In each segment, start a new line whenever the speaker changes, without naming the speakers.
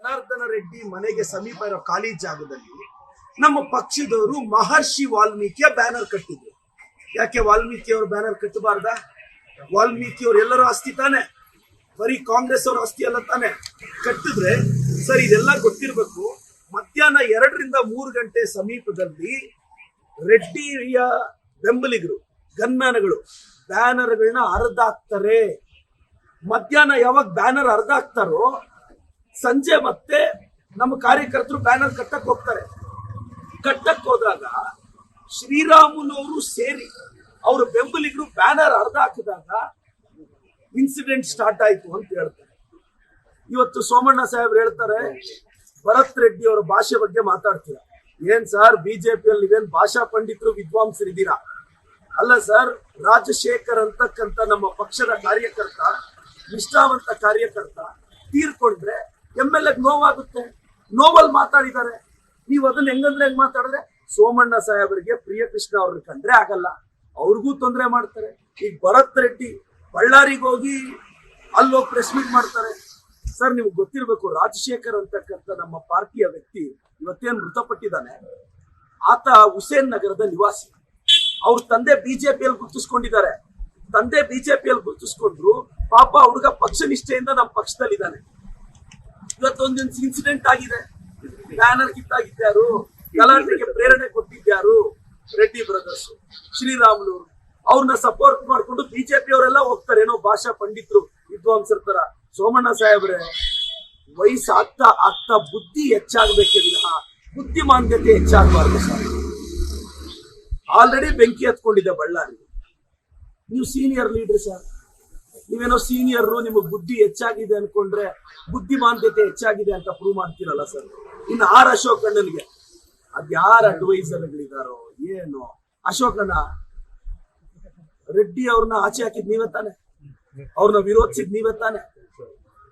ಜನಾರ್ದನ ರೆಡ್ಡಿ ಮನೆಗೆ ಸಮೀಪ ಇರೋ ಖಾಲಿ ಜಾಗದಲ್ಲಿ ನಮ್ಮ ಪಕ್ಷದವರು ಮಹರ್ಷಿ ವಾಲ್ಮೀಕಿಯ ಬ್ಯಾನರ್ ಕಟ್ಟಿದ್ರು. ಯಾಕೆ ವಾಲ್ಮೀಕಿ ಅವರು ಬ್ಯಾನರ್ ಕಟ್ಟಬಾರ್ದ? ವಾಲ್ಮೀಕಿ ಅವ್ರು ಎಲ್ಲರೂ ಆಸ್ತಿ ತಾನೆ. ಬರೀ ಕಾಂಗ್ರೆಸ್ ಅವರ ಆಸ್ತಿ ಅಲ್ಲ ತಾನೆ. ಕಟ್ಟಿದ್ರೆ ಸರ್ ಇದೆಲ್ಲ ಗೊತ್ತಿರಬೇಕು. ಮಧ್ಯಾಹ್ನ ಎರಡರಿಂದ ಮೂರು ಗಂಟೆ ಸಮೀಪದಲ್ಲಿ ರೆಡ್ಡಿಯ ಬೆಂಬಲಿಗರು ಗನ್ಮ್ಯಾನ್ಗಳು ಬ್ಯಾನರ್ಗಳನ್ನ ಹಾಕ್ತಾರೆ ಮಧ್ಯಾಹ್ನ ಯಾವಾಗ ಬ್ಯಾನರ್ ಹರಿದಾಕ್ತಾರೋ ಸಂಜೆ ಮತ್ತೆ ನಮ್ಮ ಕಾರ್ಯಕರ್ತರು ಬ್ಯಾನರ್ ಕಟ್ಟಕ್ ಹೋಗ್ತಾರೆ. ಕಟ್ಟಕ್ ಹೋದಾಗ ಶ್ರೀರಾಮುಲವರು ಸೇರಿ ಅವ್ರ ಬೆಂಬಲಿಗರು ಬ್ಯಾನರ್ ಅರ್ಧ ಹಾಕಿದಾಗ ಇನ್ಸಿಡೆಂಟ್ ಸ್ಟಾರ್ಟ್ ಆಯ್ತು ಅಂತ ಹೇಳ್ತಾರೆ. ಇವತ್ತು ಸೋಮಣ್ಣ ಸಾಹೇಬ್ರು ಹೇಳ್ತಾರೆ, ಭರತ್ ರೆಡ್ಡಿ ಅವರ ಭಾಷೆ ಬಗ್ಗೆ ಮಾತಾಡ್ತೀರ. ಏನ್ ಸರ್, ಬಿಜೆಪಿಯಲ್ಲಿ ನೀವೇನ್ ಭಾಷಾ ಪಂಡಿತರು ವಿದ್ವಾಂಸರಿದ್ದೀರಾ? ಅಲ್ಲ ಸರ್, ರಾಜಶೇಖರ್ ಅಂತಕ್ಕಂಥ ನಮ್ಮ ಪಕ್ಷದ ಕಾರ್ಯಕರ್ತ, ನಿಷ್ಠಾವಂತ ಕಾರ್ಯಕರ್ತ ತೀರ್ಕೊಂಡ್ರೆ ಎಂ ಎಲ್ ನೋವಾಗುತ್ತೆ. ನೋವಲ್ ಮಾತಾಡಿದ್ದಾರೆ. ನೀವು ಅದನ್ನ ಹೆಂಗಂದ್ರೆ ಹೆಂಗ್ ಮಾತಾಡಿದ್ರೆ? ಸೋಮಣ್ಣ ಸಾಹೇಬರಿಗೆ ಪ್ರಿಯ ಕೃಷ್ಣ ಅವ್ರನ್ನ ಕಂಡ್ರೆ ಆಗಲ್ಲ. ಅವ್ರಿಗೂ ತೊಂದರೆ ಮಾಡ್ತಾರೆ. ಈಗ ಭರತ್ ರೆಡ್ಡಿ ಬಳ್ಳಾರಿಗೆ ಹೋಗಿ ಅಲ್ಲೋಗಿ ಪ್ರೆಸ್ ಮೀಟ್ ಮಾಡ್ತಾರೆ. ಸರ್, ನಿಮ್ಗೆ ಗೊತ್ತಿರ್ಬೇಕು, ರಾಜಶೇಖರ್ ಅಂತಕ್ಕಂಥ ನಮ್ಮ ಪಾರ್ಟಿಯ ವ್ಯಕ್ತಿ ಇವತ್ತೇನು ಮೃತಪಟ್ಟಿದ್ದಾನೆ. ಆತ ಹುಸೇನ್ ನಗರದ ನಿವಾಸಿ. ಅವ್ರ ತಂದೆ ಬಿಜೆಪಿಯಲ್ಲಿ ಗುರುತಿಸ್ಕೊಂಡಿದ್ದಾರೆ. ತಂದೆ ಬಿಜೆಪಿಯಲ್ಲಿ ಗುರುತಿಸ್ಕೊಂಡ್ರು ಪಾಪ ಹುಡುಗ ಪಕ್ಷ ನಿಷ್ಠೆಯಿಂದ ನಮ್ಮ ಪಕ್ಷದಲ್ಲಿದ್ದಾನೆ. ಇವತ್ತೊಂದು ಇನ್ಸಿಡೆಂಟ್ ಆಗಿದೆ. ಬ್ಯಾನರ್ ಕಿತ್ತಾಗಿದ್ದಾರು ಗಲಾಟೆಗೆ ಪ್ರೇರಣೆ ಕೊಟ್ಟಿದ್ದಾರು ರೆಡ್ಡಿ ಬ್ರದರ್ಸ್ ಶ್ರೀರಾಮುಲು ಅವ್ರನ್ನ ಸಪೋರ್ಟ್ ಮಾಡ್ಕೊಂಡು ಬಿಜೆಪಿ ಅವರೆಲ್ಲ ಹೋಗ್ತಾರೆ. ಏನೋ ಭಾಷಾ ಪಂಡಿತರು, ವಿದ್ವಾಂಸರ ತರ. ಸೋಮಣ್ಣ ಸಾಹೇಬ್ರೆ, ವಯಸ್ಸಾಗ್ತಾ ಆಗ್ತಾ ಬುದ್ಧಿ ಹೆಚ್ಚಾಗಬೇಕೇ ವಿನಃ. ಬುದ್ಧಿಮಾಂದ್ಯತೆ ಹೆಚ್ಚಾಗಬಾರ್ದು ಸರ್. ಆಲ್ರೆಡಿ ಬೆಂಕಿ ಹತ್ಕೊಂಡಿದೆ ಬಳ್ಳಾರಿ. ನೀವು ಸೀನಿಯರ್ ಲೀಡರ್ ಸರ್. ನೀವೇನೋ ಸೀನಿಯರ್ ನಿಮಗೆ ಬುದ್ಧಿ ಹೆಚ್ಚಾಗಿದೆ ಅನ್ಕೊಂಡ್ರೆ ಬುದ್ಧಿಮಾಂದ್ಯತೆ ಹೆಚ್ಚಾಗಿದೆ ಅಂತ ಪ್ರೂವ್ ಮಾಡ್ತೀರಲ್ಲ ಸರ್ ಇನ್ನು ಆರ್ ಅಶೋಕ್ ಅಣ್ಣನಿಗೆ. ಅದ್ಯಾರ ಅಡ್ವೈಸರ್ಗಳಿದಾರೋ ಏನು. ಅಣ್ಣ, ರೆಡ್ಡಿ ಅವ್ರನ್ನ ಆಚೆ ಹಾಕಿದ್ ನೀವೇ ತಾನೆ? ಅವ್ರನ್ನ ವಿರೋಧಿಸಿದ್ ನೀವೇ ತಾನೆ?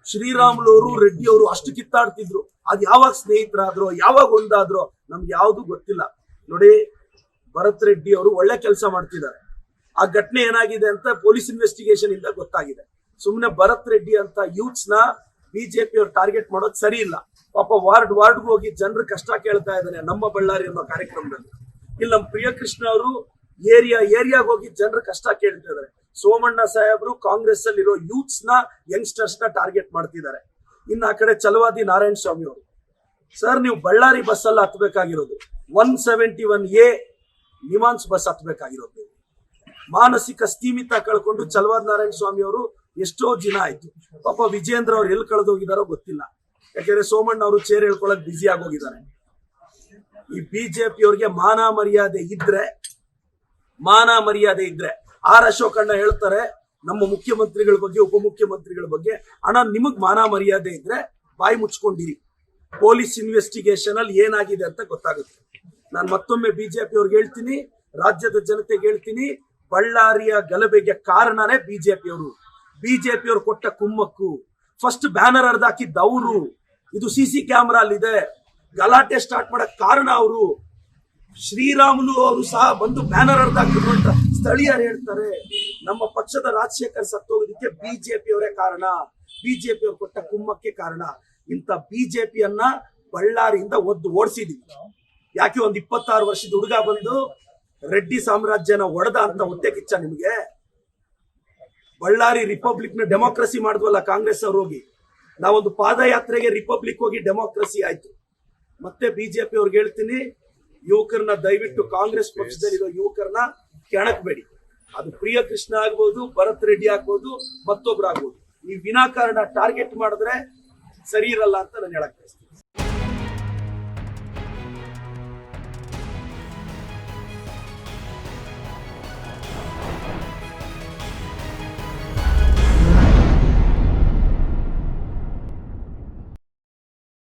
ಶ್ರೀರಾಮ್ಲು ಅವರು ರೆಡ್ಡಿ ಅವರು ಅಷ್ಟು ಕಿತ್ತಾಡ್ತಿದ್ರು. ಅದ್ ಯಾವಾಗ ಸ್ನೇಹಿತರಾದ್ರು, ಯಾವಾಗ ಒಂದಾದ್ರೋ ನಮ್ಗೆ ಯಾವ್ದು ಗೊತ್ತಿಲ್ಲ. ನೋಡಿ, ಭರತ್ ರೆಡ್ಡಿ ಅವರು ಒಳ್ಳೆ ಕೆಲಸ ಮಾಡ್ತಿದ್ದಾರೆ. ಆ ಘಟನೆ ಏನಾಗಿದೆ ಅಂತ ಪೊಲೀಸ್ ಇನ್ವೆಸ್ಟಿಗೇಷನ್ ಇಂದ ಗೊತ್ತಾಗಿದೆ. ಸುಮ್ಮನೆ ಭರತ್ ರೆಡ್ಡಿ ಅಂತ ಯೂತ್ಸ್ನ ಬಿಜೆಪಿ ಅವ್ರು ಟಾರ್ಗೆಟ್ ಮಾಡೋದು ಸರಿ ಇಲ್ಲ. ಪಾಪ ವಾರ್ಡ್ ವಾರ್ಡ್ ಹೋಗಿ ಜನರು ಕಷ್ಟ ಕೇಳ್ತಾ ಇದ್ದಾನೆ ನಮ್ಮ ಬಳ್ಳಾರಿ ಅನ್ನೋ ಕಾರ್ಯಕ್ರಮದಲ್ಲಿ. ಇಲ್ಲಿ ನಮ್ಮ ಪ್ರಿಯಕೃಷ್ಣ ಅವರು ಏರಿಯಾ, ಏರಿಯಾಗ ಹೋಗಿ ಜನರು ಕಷ್ಟ ಕೇಳ್ತಾ ಇದ್ದಾರೆ ಸೋಮಣ್ಣ ಸಾಹೇಬ್ರು ಕಾಂಗ್ರೆಸ್ ಅಲ್ಲಿರೋ ಯೂತ್ಸ್ನ ಯಂಗ್ಸ್ಟರ್ಸ್ನ ಟಾರ್ಗೆಟ್ ಮಾಡ್ತಿದ್ದಾರೆ. ಇನ್ನು ಆ ಕಡೆ ಚಲವಾದಿ ನಾರಾಯಣ ಸ್ವಾಮಿ ಅವರು. ಸರ್ ನೀವು ಬಳ್ಳಾರಿ ಬಸ್ ಅಲ್ಲಿ ಹತ್ಬೇಕಾಗಿರೋದು. One seventy one A NIMHANS bus ಹತ್ಬೇಕಾಗಿರೋದು. ಮಾನಸಿಕ ಸ್ಥೀಮಿತ ಕಳ್ಕೊಂಡು ಚಲವಾದ ನಾರಾಯಣ ಸ್ವಾಮಿ ಅವರು ಎಷ್ಟೋ ದಿನ ಆಯ್ತು. ಪಾಪ ವಿಜೇಂದ್ರ ಅವ್ರು ಎಲ್ಲಿ ಕಳೆದೋಗಿದಾರೋ ಗೊತ್ತಿಲ್ಲ. ಯಾಕಂದ್ರೆ ಸೋಮಣ್ಣ ಅವರು ಚೇರ್ ಹೇಳ್ಕೊಳಕ್ ಬ್ಯುಸಿ ಆಗೋಗಿದ್ದಾರೆ ಈ ಬಿಜೆಪಿ ಅವ್ರಿಗೆ ಮಾನ ಮರ್ಯಾದೆ ಇದ್ರೆ, ಮಾನ ಮರ್ಯಾದೆ ಇದ್ರೆ, ಆರ್ ಅಶೋಕಣ್ಣ ಹೇಳ್ತಾರೆ, ನಮ್ಮ ಮುಖ್ಯಮಂತ್ರಿಗಳ ಬಗ್ಗೆ, ಉಪಮುಖ್ಯಮಂತ್ರಿಗಳ ಬಗ್ಗೆ ಹಣ ನಿಮಗ್ ಮಾನ ಮರ್ಯಾದೆ ಇದ್ರೆ ಬಾಯಿ ಮುಚ್ಕೊಂಡಿರಿ. ಪೊಲೀಸ್ ಇನ್ವೆಸ್ಟಿಗೇಷನ್ ಅಲ್ಲಿ ಏನಾಗಿದೆ ಅಂತ ಗೊತ್ತಾಗುತ್ತೆ. ನಾನು ಮತ್ತೊಮ್ಮೆ ಬಿಜೆಪಿ ಅವ್ರಿಗೆ ಹೇಳ್ತೀನಿ, ರಾಜ್ಯದ ಜನತೆಗೆ ಹೇಳ್ತೀನಿ ಬಳ್ಳಾರಿಯ ಗಲಭೆಗೆ ಕಾರಣನೇ ಬಿಜೆಪಿ ಅವರು ಬಿಜೆಪಿ ಅವರು ಕೊಟ್ಟ ಕುಮ್ಮಕ್ಕು. ಫಸ್ಟ್ ಬ್ಯಾನರ್ ಹರಿದಾಕಿದ್ದ ಅವರು. ಇದು ಸಿ ಸಿ ಕ್ಯಾಮ್ರಾ ಅಲ್ಲಿದೆ ಗಲಾಟೆ ಸ್ಟಾರ್ಟ್ ಮಾಡಕ್ ಕಾರಣ ಅವರು. ಶ್ರೀರಾಮುಲು ಅವರು ಸಹ ಬಂದು ಬ್ಯಾನರ್ ಹರಿದಾಕಿದ್ರು ಅಂತ ಸ್ಥಳೀಯರು ಹೇಳ್ತಾರೆ. ನಮ್ಮ ಪಕ್ಷದ ರಾಜಶೇಖರ್ ಸತ್ತೋಗೋದಕ್ಕೆ ಬಿಜೆಪಿ ಅವರೇ ಕಾರಣ. ಬಿಜೆಪಿ ಅವರು ಕೊಟ್ಟ ಕುಮ್ಮಕ್ಕೆ ಕಾರಣ. ಇಂಥ ಬಿಜೆಪಿಯನ್ನ ಬಳ್ಳಾರಿಯಿಂದ ಒದ್ದು ಓಡಿಸಿದ್ವಿ. ಯಾಕೆ ಒಂದ್ ಇಪ್ಪತ್ತಾರು ವರ್ಷದ ಹುಡುಗ ಬಂದು ರೆಡ್ಡಿ ಸಾಮ್ರಾಜ್ಯನ ಒಡೆದ ಅಂತ ಒತ್ತೆ ಕಿಚ್ಚ ನಿಮಗೆ? ಬಳ್ಳಾರಿ ರಿಪಬ್ಲಿಕ್ನ ಡೆಮೋಕ್ರಸಿ ಮಾಡಿದ್ವಲ್ಲ ಕಾಂಗ್ರೆಸ್ ಅವ್ರು ಹೋಗಿ. ನಾವೊಂದು ಪಾದಯಾತ್ರೆಗೆ ರಿಪಬ್ಲಿಕ್ ಹೋಗಿ ಡೆಮೋಕ್ರಸಿ ಆಯ್ತು. ಮತ್ತೆ ಬಿಜೆಪಿ ಅವ್ರಿಗೆ ಹೇಳ್ತೀನಿ, ಯುವಕರನ್ನ ದಯವಿಟ್ಟು ಕಾಂಗ್ರೆಸ್ ಪಕ್ಷದಲ್ಲಿರೋ ಯುವಕರನ್ನ ಕೆಣಕ್ಬೇಡಿ. ಅದು ಪ್ರಿಯ ಕೃಷ್ಣ ಆಗ್ಬೋದು, ಭರತ್ ರೆಡ್ಡಿ ಆಗ್ಬೋದು, ಮತ್ತೊಬ್ರು ಆಗ್ಬೋದು. ನೀವು ವಿನಾಕಾರಣ ಟಾರ್ಗೆಟ್ ಮಾಡಿದ್ರೆ ಸರಿ ಇರಲ್ಲ ಅಂತ ನಾನು ಹೇಳಕ್